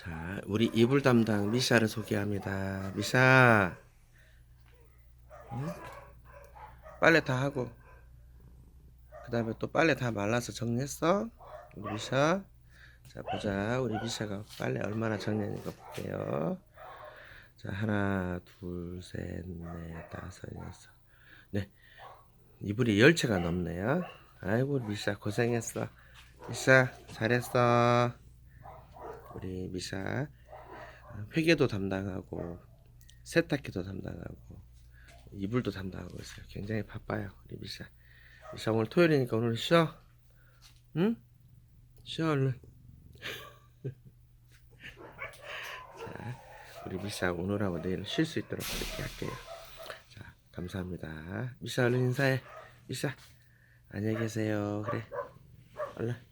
자, 우리 이불 담당 미샤를 소개합니다. 미샤. 응? 빨래 다 하고. 그 다음에 또 빨래 다 말라서 정리했어? 우리 미샤. 자, 보자. 우리 미샤가 빨래 얼마나 정리했는가 볼게요. 자, 하나, 둘, 셋, 넷, 다섯, 여섯. 네. 이불이 열 채가 넘네요. 아이고, 미샤 고생했어. 미샤, 잘했어. 우리 어, 회계도 담당하고 세탁기도 담당하고 이불도 담당하고 있어요. 굉장히 바빠요, 우리 미샤. 미샤 오늘 토요일이니까 오늘 쉬어. 응? 쉬어 얼른. 자, 우리 미샤 오늘하고 내일 쉴 수 있도록 그렇게 할게요. 자, 감사합니다. 미샤 얼른 인사해. 미샤 안녕히 계세요. 그래, 얼른.